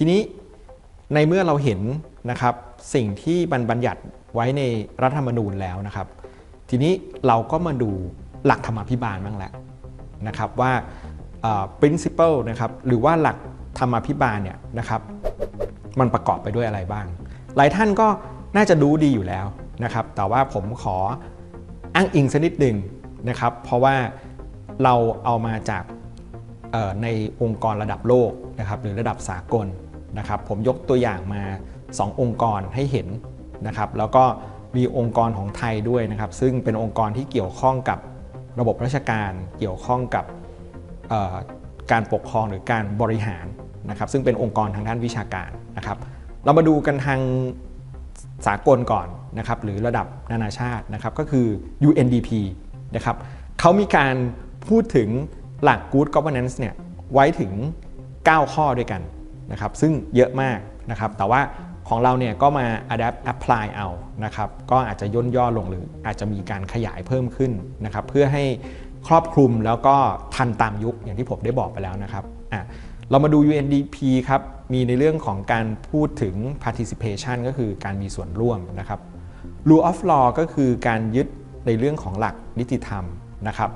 ทีนี้ในเมื่อเราเห็นนะครับสิ่งที่บรรบัญญัติไว้ในรัฐธรรมนูญแล้วนะครับ ทีนี้เราก็มาดูหลักธรรมาภิบาลบ้างแหล้วนะครับว่า principle นะครับหรือว่าหลักธรรมาภิบาลเนี่ยนะครับ มันประกอบไปด้วยอะไรบ้าง หลายท่านก็น่าจะรู้ดีอยู่แล้วนะครับ แต่ว่าผมขออ้างอิงสักนิดหนึ่งนะครับ เพราะว่าเราเอามาจากในองค์กรระดับโลกนะครับหรือระดับสากล นะครับผมยกตัวอย่างมา 2 องค์กรให้เห็นนะครับแล้วก็มีองค์กรของไทยด้วยนะครับ ซึ่งเป็นองค์กรที่เกี่ยวข้องกับระบบราชการเกี่ยวข้องกับการปกครองหรือการบริหารนะครับซึ่งเป็นองค์กรทางด้านวิชาการนะครับ เรามาดูกันทางสากลก่อนนะครับหรือระดับนานาชาตินะครับก็คือ UNDP นะครับเขามีการพูดถึงหลัก Good Governance เนี่ยไว้ถึง 9 ข้อด้วยกัน นะครับซึ่งเยอะมากนะครับแต่ว่าของเราเนี่ยก็มา adapt apply เอานะครับก็อาจจะย่นย่อลงหรืออาจจะมีการขยายเพิ่มขึ้นนะครับเพื่อให้ครอบคลุมแล้วก็ทันตามยุคอย่างที่ผมได้บอกไปแล้วนะครับอะเรามาดู UNDP ครับมีในเรื่องของการพูดถึง participation ก็คือการมีส่วนร่วมนะครับ rule of law ก็คือการยึดในเรื่องของหลักนิติธรรมนะครับ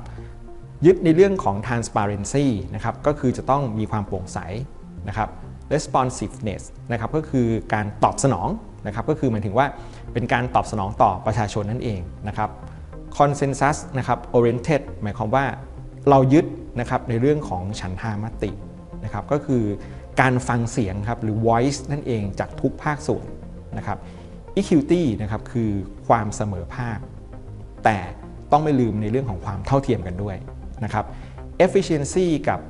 ยึดในเรื่องของ transparency นะครับก็คือจะต้องมีความโปร่งใสนะครับ responsiveness นะครับก็คือการตอบสนองนะครับก็คือหมายถึงว่าเป็นการตอบสนองต่อประชาชนนั่นเองนะครับ consensus นะครับ oriented หมายความว่าเรายึดนะครับในเรื่องของฉันทามตินะครับก็คือการฟังเสียงครับหรือ voice นั่นเองจากทุกภาคส่วนนะครับ equity นะครับคือความเสมอภาค แต่ต้องไม่ลืมในเรื่องของความเท่าเทียมกันด้วยนะครับ efficiency กับ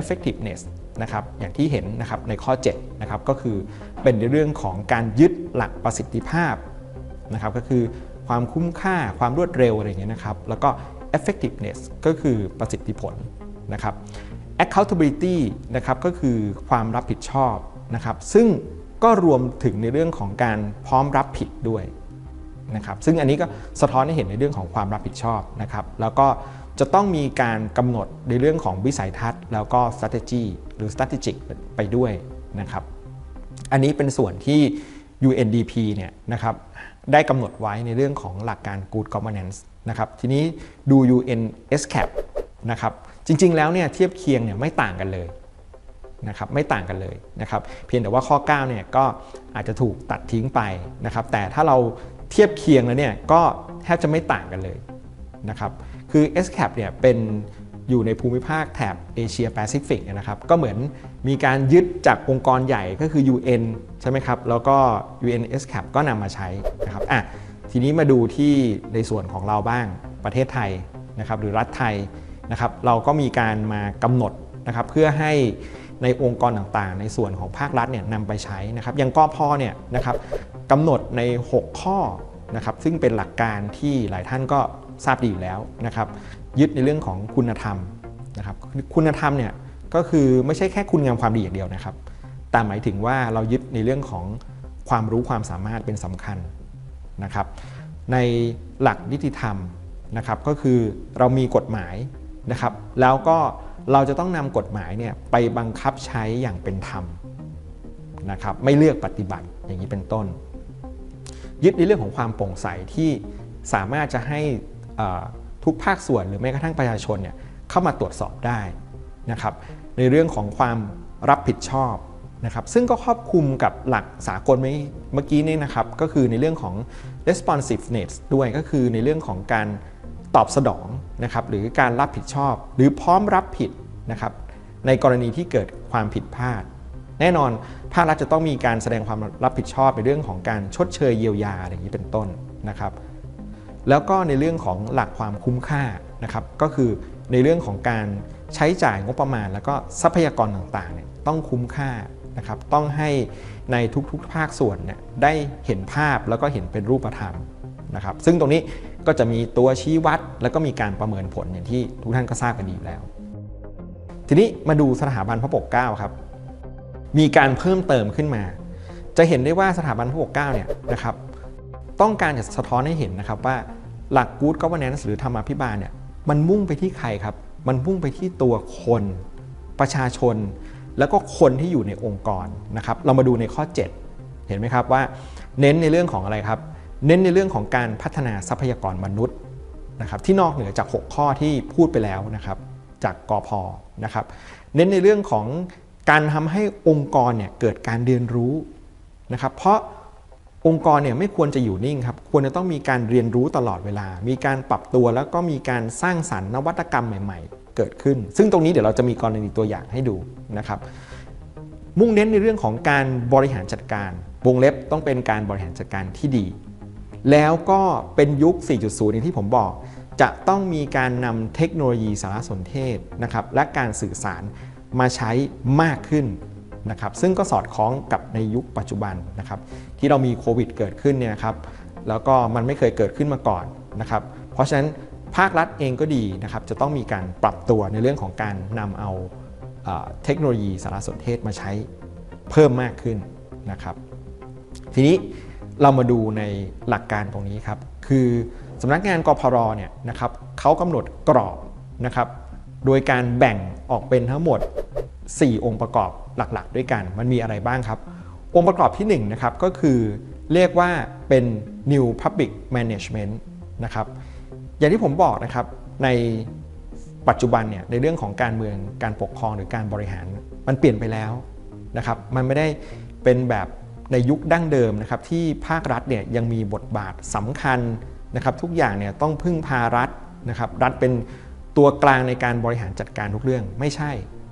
effectiveness นะครับอย่างที่เห็นนะครับในข้อ7นะครับก็คือเป็นในเรื่องของการยึดหลักประสิทธิภาพนะครับก็คือความคุ้มค่าความรวดเร็วอะไรอย่างเงี้ยนะครับแล้วก็ effectiveness ก็คือประสิทธิผลนะครับ accountability นะครับก็คือความรับผิดชอบนะครับซึ่งก็รวมถึงในเรื่องของการพร้อมรับผิดด้วยนะครับซึ่งอันนี้ก็สะท้อนให้เห็นในเรื่องของความรับผิดชอบนะครับแล้วก็จะต้องมีการกำหนดในเรื่องของวิสัยทัศน์ แล้วก็ strategy หรือ strategic ไปด้วยนะครับ อันนี้เป็นส่วนที่ UNDP เนี่ยนะครับได้กำหนดไว้ในเรื่องของหลักการ Good Governance นะครับ ทีนี้ดู UN SCAP นะครับจริง ๆ แล้วเนี่ยเทียบเคียงเนี่ยไม่ต่างกันเลยนะครับไม่ต่างกันเลยนะครับเพียงแต่ว่าข้อ9เนี่ยก็อาจจะถูกตัดทิ้งไปนะครับแต่ถ้าเราเทียบเคียงแล้วเนี่ยก็แทบจะไม่ต่างกันเลยนะครับคือ SCAP เนี่ยเป็น อยู่ในภูมิภาคแถบเอเชียแปซิฟิกนะครับก็เหมือนมีการยึดจากองค์กรใหญ่ก็คือ UN ใช่ไหมครับ แล้วก็ UN SCAP ก็นำมาใช้นะครับอะทีนี้มาดูที่ในส่วนของเราบ้างประเทศไทยนะครับหรือรัฐไทยนะครับเราก็มีการมากำหนดนะครับเพื่อให้ในองค์กรต่างๆ ในส่วนของภาครัฐเนี่ยนำไปใช้นะครับอย่างกอพอเนี่ยนะครับกำหนดใน 6 ข้อนะครับซึ่งเป็นหลักการที่หลายท่านก็ทราบดีอยู่แล้วนะครับ ยึดในเรื่องของคุณธรรมนะครับคุณธรรมเนี่ยก็คือไม่ใช่แค่คุณงามความดีอย่างเดียวนะครับ แต่หมายถึงว่าเรายึดในเรื่องของความรู้ความสามารถเป็นสำคัญนะครับ ในหลักนิติธรรมนะครับก็คือเรามีกฎหมายนะครับ แล้วก็เราจะต้องนำกฎหมายเนี่ยไปบังคับใช้อย่างเป็นธรรมนะครับ ไม่เลือกปฏิบัติอย่างนี้เป็นต้น ยึดในเรื่องของความโปร่งใสที่สามารถจะให้อ่อ ทุกภาคส่วนหรือแม้กระทั่งประชาชนเนี่ยเข้ามาตรวจสอบได้นะครับในเรื่องของความรับผิดชอบนะครับซึ่งก็ครอบคลุมกับหลักสากลเมื่อเมื่อกี้นี่นะครับก็คือในเรื่องของ responsiveness ด้วยก็คือในเรื่องของการตอบสนองนะครับหรือการรับผิดชอบ หรือพร้อมรับผิดนะครับในกรณีที่เกิดความผิดพลาด แน่นอนภาครัฐจะต้องมีการแสดงความรับผิดชอบในเรื่องของการชดเชยเยียวยาอย่างนี้เป็นต้นนะครับ แล้วก็ในเรื่องของหลักความคุ้มค่านะครับก็คือในเรื่องของการใช้จ่ายงบประมาณ แล้วก็ทรัพยากรต่างๆเนี่ยต้องคุ้มค่านะครับต้องให้ในทุกๆภาคส่วนเนี่ยได้เห็นภาพแล้วก็เห็นเป็นรูปธรรมนะครับซึ่งตรงนี้ก็จะมีตัวชี้วัด แล้วก็มีการประเมินผลอย่างที่ทุกท่านก็ทราบกันดีอยู่แล้ว ทีนี้มาดูสถาบันพระปกเก้าครับมีการเพิ่มเติมขึ้นมา จะเห็นได้ว่าสถาบันพระปกเก้าเนี่ยนะครับ ต้องการจะสะท้อนให้เห็นนะครับว่าหลัก Good Governance หรือธรรมาภิบาลเนี่ยมันมุ่งไปที่ใครครับ มันมุ่งไปที่ตัวคนประชาชน แล้วก็คนที่อยู่ในองค์กรนะครับ เรามาดูในข้อ 7 เห็นไหมครับว่า เน้นในเรื่องของอะไรครับ เน้นในเรื่องของการพัฒนาทรัพยากรมนุษย์นะครับที่นอกเหนือจาก 6 ข้อที่พูดไปแล้วนะครับจากกอพนะครับ เน้นในเรื่องของการทำให้องค์กรเนี่ยเกิดการเรียนรู้นะครับ เพราะ องค์กรเนี่ยไม่ควรจะอยู่นิ่งครับ ควรจะต้องมีการเรียนรู้ตลอดเวลา มีการปรับตัวแล้วก็มีการสร้างสรรค์นวัตกรรมใหม่ ๆ เกิดขึ้น ซึ่งตรงนี้เดี๋ยวเราจะมีกรณีตัวอย่างให้ดูนะครับ มุ่งเน้นในเรื่องของการบริหารจัดการ วงเล็บต้องเป็นการบริหารจัดการที่ดี แล้วก็เป็นยุค 4.0อย่างที่ผมบอก จะต้องมีการนำเทคโนโลยีสารสนเทศนะครับ และการสื่อสารมาใช้มากขึ้นนะครับ ซึ่งก็สอดคล้องกับในยุคปัจจุบันนะครับ ที่เรามีโควิดเกิดขึ้นเนี่ยครับแล้วก็มันไม่เคยเกิดขึ้นมาก่อนนะครับเพราะฉะนั้นภาครัฐเองก็ดีนะครับจะต้องมีการปรับตัวในเรื่องของการนำเอาเทคโนโลยีสารสนเทศมาใช้เพิ่มมากขึ้นนะครับ ทีนี้เรามาดูในหลักการตรงนี้ครับ คือสำนักงานกพรเนี่ยนะครับเขากำหนดกรอบนะครับ โดยการแบ่งออกเป็นทั้งหมด 4 องค์ประกอบหลักๆ ด้วยกัน มันมีอะไรบ้างครับ องค์ประกอบที่1นะครับก็คือเรียกว่าเป็น New Public Management นะครับอย่างที่ผมบอกนะครับในปัจจุบันเนี่ยในเรื่องของการเมืองการปกครองหรือการบริหารมันเปลี่ยนไปแล้วนะครับมันไม่ได้เป็นแบบในยุคดั้งเดิมนะครับที่ภาครัฐเนี่ยยังมีบทบาทสำคัญนะครับทุกอย่างเนี่ยต้องพึ่งพารัฐนะครับรัฐเป็นตัวกลางในการบริหารจัดการทุกเรื่องไม่ใช่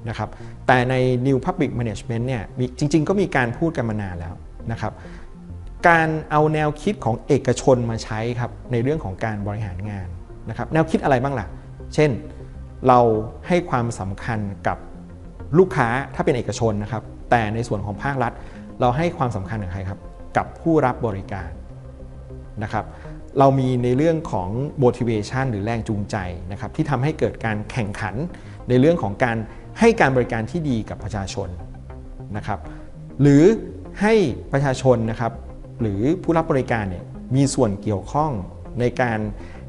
นะครับแต่ใน New Public Management เนี่ยจริง ๆ ก็มีการพูดกันมานานแล้วนะครับการเอาแนวคิดของเอกชนมาใช้ครับในเรื่องของการบริหารงานนะครับแนวคิดอะไรบ้างล่ะ เช่นเราให้ความสำคัญกับลูกค้าถ้าเป็นเอกชนนะครับแต่ในส่วนของภาครัฐ เราให้ความสำคัญกับใครครับกับผู้รับบริการนะครับเรามีในเรื่องของ motivation หรือแรงจูงใจนะครับที่ทำให้เกิดการแข่งขันในเรื่องของการ ให้การบริการที่ดีกับประชาชนนะครับหรือให้ประชาชนนะครับหรือผู้รับบริการเนี่ยมีส่วนเกี่ยวข้องในการ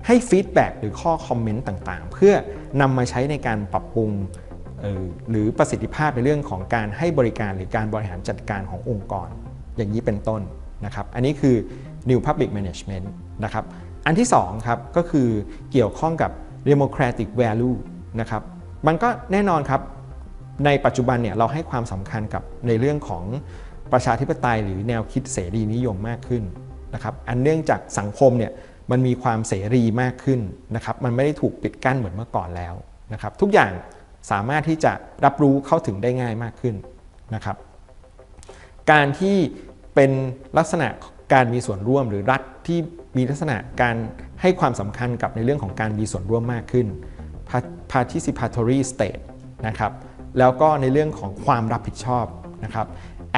ให้ฟีดแบ็หรือข้อคอมเมนต์ต่างๆ เพื่อนำมาใช้ในการปรับปรุงหรือประสิทธิภาพในเรื่องของการให้บริการหรือการบริหารจัดการขององค์กร อย่างนี้เป็นต้นนะครับ อันนี้คือ New Public Management นะครับ อันที่2ครับก็คือเกี่ยวข้องกับ Democratic Value นะครับ มันก็แน่นอนครับ ในปัจจุบันเนี่ยเราให้ความสำคัญกับในเรื่องของประชาธิปไตยหรือแนวคิดเสรีนิยมมากขึ้นนะครับอันเนื่องจากสังคมเนี่ยมันมีความเสรีมากขึ้นนะครับมันไม่ได้ถูกปิดกั้นเหมือนเมื่อก่อนแล้วนะครับทุกอย่างสามารถที่จะรับรู้เข้าถึงได้ง่ายมากขึ้นนะครับการที่เป็นลักษณะการมีส่วนร่วมหรือรัฐที่มีลักษณะการให้ความสำคัญกับในเรื่องของการมีส่วนร่วมมากขึ้น participatory state นะครับ แล้วก็ในเรื่องของความรับผิดชอบนะครับ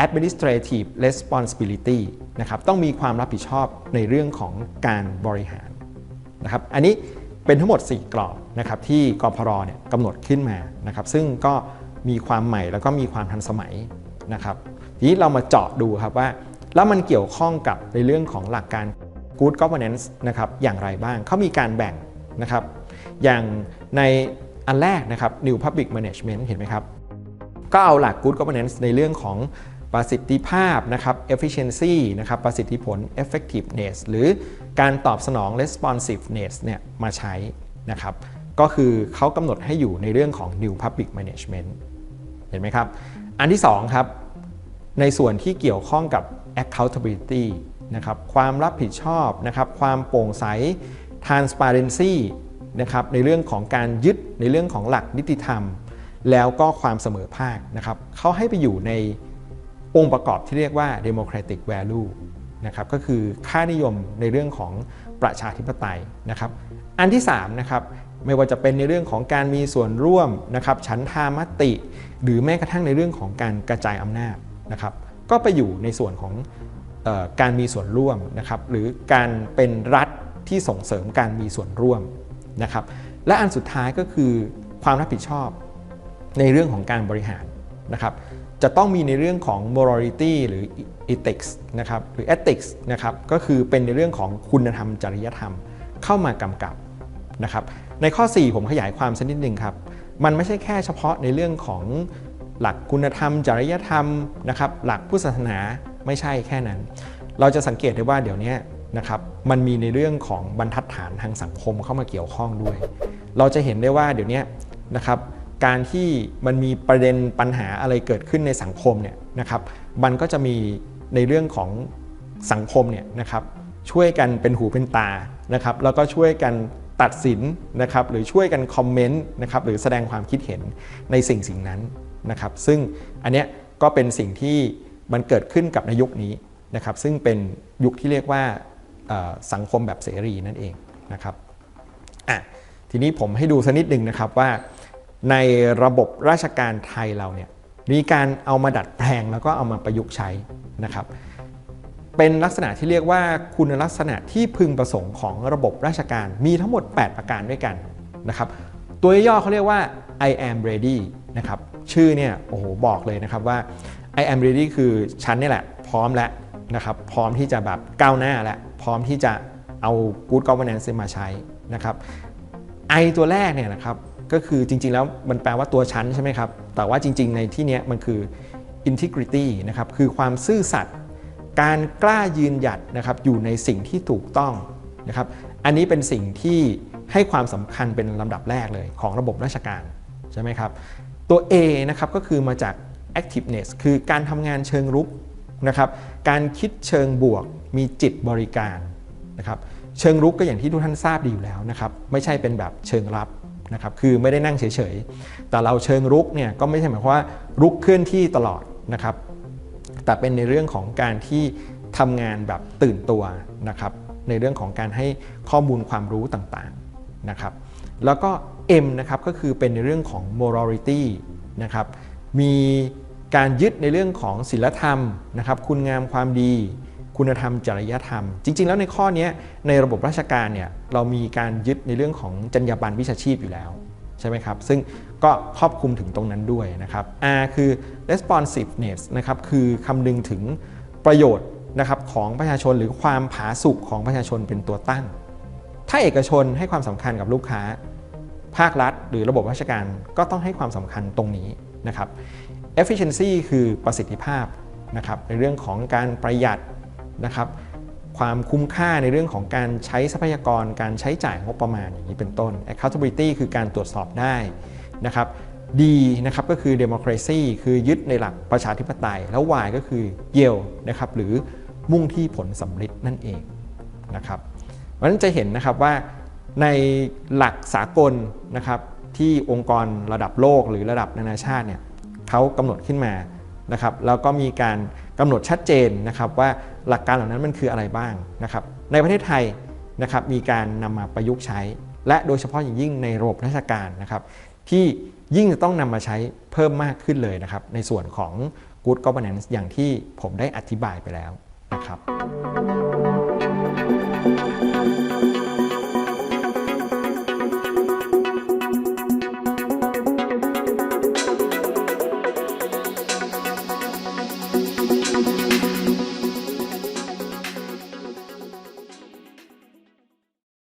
administrative responsibility นะครับต้องมีความรับผิดชอบในเรื่องของการบริหารนะครับอันนี้เป็นทั้งหมด 4 กรอบนะครับที่กพรเนี่ยกำหนดขึ้นมานะครับซึ่งก็มีความใหม่แล้วก็มีความทันสมัยนะครับทีนี้เรามาเจาะดูครับว่า แล้วมันเกี่ยวข้องกับในเรื่องของหลักการ good governance นะครับอย่างไรบ้างเขามีการแบ่งนะครับอย่างใน อันแรกนะครับ new public management เห็นไหมครับ ก็เอาหลัก good governance ในเรื่องของประสิทธิภาพนะครับ efficiency นะครับ ประสิทธิผล effectiveness หรือการตอบสนอง responsiveness เนี่ยมาใช้นะครับ ก็คือเขากำหนดให้อยู่ในเรื่องของ new public management เห็นไหมครับ อันที่2ครับ ในส่วนที่เกี่ยวข้องกับ accountability นะครับ ความรับผิดชอบนะครับ ความโปร่งใส transparency นะครับในเรื่องของการยึดในเรื่องของหลักนิติธรรม แล้วก็ความเสมอภาคนะครับเขาให้ไปอยู่ในองค์ประกอบที่เรียกว่า democratic value นะครับก็คือค่านิยมในเรื่องของประชาธิปไตยนะครับอันที่3นะครับไม่ว่าจะเป็นในเรื่องของการมีส่วนร่วมนะครับฉันทามติ หรือแม้กระทั่งในเรื่องของการกระจายอำนาจนะครับก็ไปอยู่ในส่วนของออการมีส่วนร่วมนะครับหรือการเป็นรัฐที่ส่งเสริมการมีส่วนร่วม นะครับและอันสุดท้ายก็คือความรับผิดชอบในเรื่องของการบริหารนะครับจะต้องมีในเรื่องของ morality หรือ ethics นะครับหรือ ethics นะครับก็คือเป็นในเรื่องของคุณธรรมจริยธรรมเข้ามากำกับนะครับในข้อ 4 ผมขยายความสักนิดหนึ่งครับ มันไม่ใช่แค่เฉพาะในเรื่องของหลักคุณธรรม จริยธรรมนะครับหลักพุทธศาสนาไม่ใช่แค่นั้น เราจะสังเกตได้ว่าเดี๋ยวนี้ นะครับมันมีในเรื่องของบรรทัดฐานทางสังคมเข้ามาเกี่ยวข้องด้วย เราจะเห็นได้ว่าเดี๋ยวนี้นะครับการที่มันมีประเด็นปัญหาอะไรเกิดขึ้นในสังคมเนี่ยนะครับมันก็จะมีในเรื่องของสังคมเนี่ยนะครับช่วยกันเป็นหูเป็นตานะครับแล้วก็ช่วยกันตัดสินนะครับหรือช่วยกันคอมเมนต์นะครับหรือแสดงความคิดเห็นในสิ่งสิ่งนั้นนะครับซึ่งอันเนี้ยก็เป็นสิ่งที่มันเกิดขึ้นกับในยุคนี้นะครับซึ่งเป็นยุคที่เรียกว่า สังคมแบบเสรีนั่นเองนะครับอะทีนี้ผมให้ดูสักนิดหนึ่งนะครับว่า ในระบบราชการไทยเราเนี่ยมีการเอามาดัดแปลงแล้วก็เอามาประยุกต์ใช้นะครับ เป็นลักษณะที่เรียกว่าคุณลักษณะที่พึงประสงค์ของระบบราชการมีทั้งหมด 8 ประการด้วยกันนะครับ ตัวย่อเขาเรียกว่า I am ready นะครับชื่อเนี่ยโอ้โหบอกเลยนะครับว่า I am ready คือฉันนี่แหละ พร้อมแล้ว นะครับพร้อมที่จะแบบก้าวหน้าแล้วพร้อมที่จะเอา good governance มาใช้นะครับ I ตัวแรกเนี่ยนะครับก็คือจริงๆแล้วมันแปลว่าตัวฉันใช่ไหมครับ แต่ว่าจริงๆในที่นี้มันคือ integrity นะครับคือความซื่อสัตย์การกล้ายืนหยัดนะครับอยู่ในสิ่งที่ถูกต้องนะครับอันนี้เป็นสิ่งที่ให้ความสำคัญเป็นลำดับแรกเลยของระบบราชการใช่ไหมครับตัว A นะครับก็คือมาจาก activeness คือการทำงานเชิงรุก นะครับการคิดเชิงบวกมีจิตบริการนะครับเชิงรุกก็อย่างที่ทุกท่านทราบดีอยู่แล้วนะครับไม่ใช่เป็นแบบเชิงรับนะครับคือไม่ได้นั่งเฉยๆ แต่เราเชิงรุกเนี่ยก็ไม่ใช่หมายความว่ารุกเคลื่อนที่ตลอดนะครับแต่เป็นในเรื่องของการที่ทำงานแบบตื่นตัวนะครับในเรื่องของการให้ข้อมูลความรู้ต่างๆนะครับแล้วก็ M นะครับก็คือเป็นในเรื่องของ morality นะครับมี การยึดในเรื่องของศีลธรรมนะครับคุณงามความดี คุณธรรมจริยธรรม จริง ๆ แล้วในข้อนี้ในระบบราชการเนี่ยเรามีการยึดในเรื่องของจรรยาบรรณวิชาชีพอยู่แล้วใช่ไหมครับซึ่งก็ครอบคลุมถึงตรงนั้นด้วยนะครับ R คือ responsiveness นะครับคือคำนึงถึงประโยชน์นะครับของประชาชนหรือความผาสุกของประชาชนเป็นตัวตั้ง ถ้าเอกชนให้ความสำคัญกับลูกค้า ภาครัฐ หรือระบบราชการก็ต้องให้ความสำคัญตรงนี้นะครับ efficiency คือประสิทธิภาพนะครับในเรื่องของการประหยัดนะครับความคุ้มค่าในเรื่องของการใช้ทรัพยากรการใช้จ่ายงบประมาณอย่างนี้เป็นต้น accountability คือการตรวจสอบได้นะครับ D นะครับก็คือ democracy คือยึดในหลักประชาธิปไตย แล้ว Y ก็คือ yield นะครับหรือมุ่งที่ผลสำเร็จนั่นเองนะครับเพราะฉะนั้นจะเห็นนะครับว่าในหลักสากลนะครับที่องค์กรระดับโลกหรือระดับนานาชาติเนี่ย เขากำหนดขึ้นมานะครับแล้วก็มีการกำหนดชัดเจนนะครับว่าหลักการเหล่านั้นมันคืออะไรบ้างนะครับในประเทศไทยนะครับมีการนำมาประยุกต์ใช้ และโดยเฉพาะอย่างยิ่งในระบบราชการนะครับที่ยิ่งจะต้องนำมาใช้เพิ่มมากขึ้นเลยนะครับในส่วนของ Good Governance อย่างที่ผมได้อธิบายไปแล้วนะครับ